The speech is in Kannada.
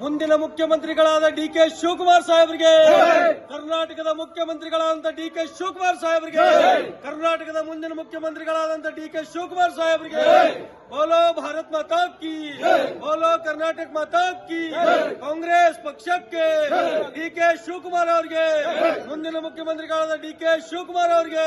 ಮುಂದಿನ ಮುಖ್ಯಮಂತ್ರಿಗಳಾದ ಡಿ ಕೆ ಶಿವಕುಮಾರ್ ಸಾಹೇಬರಿಗೆ. ಕರ್ನಾಟಕದ ಮುಖ್ಯಮಂತ್ರಿಗಳಾದಂತ ಡಿ ಕೆ ಶಿವಕುಮಾರ್ ಸಾಹೇಬರಿಗೆ. ಕರ್ನಾಟಕದ ಮುಂದಿನ ಮುಖ್ಯಮಂತ್ರಿಗಳಾದಂತ ಡಿ ಕೆ ಶಿವಕುಮಾರ್ ಸಾಹೇಬರಿಗೆ ಬೋಲೋ ಭಾರತ್ ಮಾತಾ ಕಿ ಬೋಲೋ ಕರ್ನಾಟಕ ಮಾತಾ ಕಿ ಕಾಂಗ್ರೆಸ್ ಪಕ್ಷಕ್ಕೆ ಡಿ ಕೆ ಶಿವಕುಮಾರ್ ಅವರಿಗೆ ಮುಂದಿನ ಮುಖ್ಯಮಂತ್ರಿಗಳಾದ ಡಿ ಕೆ ಶಿವಕುಮಾರ್ ಅವರಿಗೆ